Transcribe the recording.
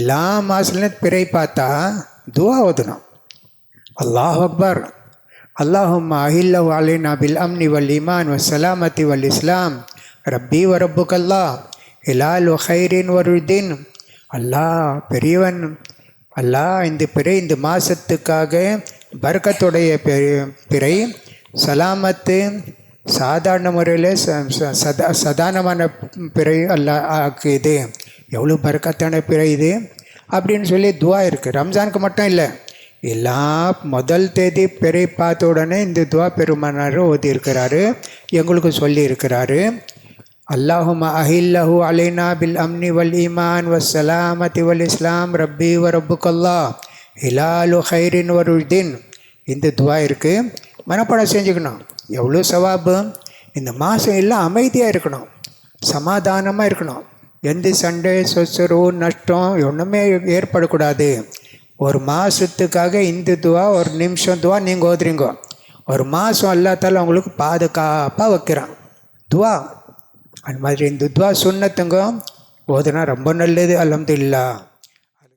எல்லா மாசிலையும் பிறை பார்த்தா துவா ஓதணும் அல்லாஹ் அக்பர் அல்லாஹும் அஹில்ல அலினா பில் அம்னி வல் இமான் வசலாமத்தி வல் இஸ்லாம் ரப்பி வ ரப்புக்கல்லா ஹிலால் ஒஹைரின் ஹைரின் வருதீன் அல்லாஹ் பெரியவன் அல்லாஹ் இந்த பிறை இந்த மாதத்துக்காக பர்க்கத்துடைய பிறை சலாமத்து சாதாரண முறையில் ச- ச- சதா சதானமான பிறை அல்ல ஆக்குது எவ்வளோ பறக்கத்தான பிற இது? அப்படின்னு சொல்லி துவா இருக்குது ரம்ஜானுக்கு மட்டும் இல்லை எல்லா முதல் தேதி பிறை பார்த்த உடனே இந்த துவா பெருமானார் ஓதியிருக்கிறாரு எங்களுக்கு சொல்லியிருக்கிறாரு அல்லாஹும் அஹில்லஹு அலைனா பில் அம்னி வல் ஈமான் வ சலாமத்தி வல் இஸ்லாம் ரப்பி வ ரப்புக்கல்லா ஹிலாலு ஹைரின் வருதீன் இந்த துவா இருக்குது மனப்பாடம் செஞ்சுக்கணும். எவ்வளோ சவாபு? இந்த மாதம் எல்லாம் அமைதியாக இருக்கணும். சமாதானமாக இருக்கணும். எந்த சண்டை சொசரு நஷ்டம் ஒன்றுமே ஏற்படக்கூடாது. ஒரு மாதத்துக்காக இந்த துவா ஒரு நிமிஷம் துவா நீங்கள் ஓதுறீங்க. ஒரு மாதம் எல்லாத்தாலும் அவங்களுக்கு பாதுகாப்பாக வைக்கிறான். துவா. அந்த மாதிரி இந்த துவா சுண்ணத்துங்க ஓதுனா ரொம்ப நல்லது அல்ஹம்துலில்லாஹ்.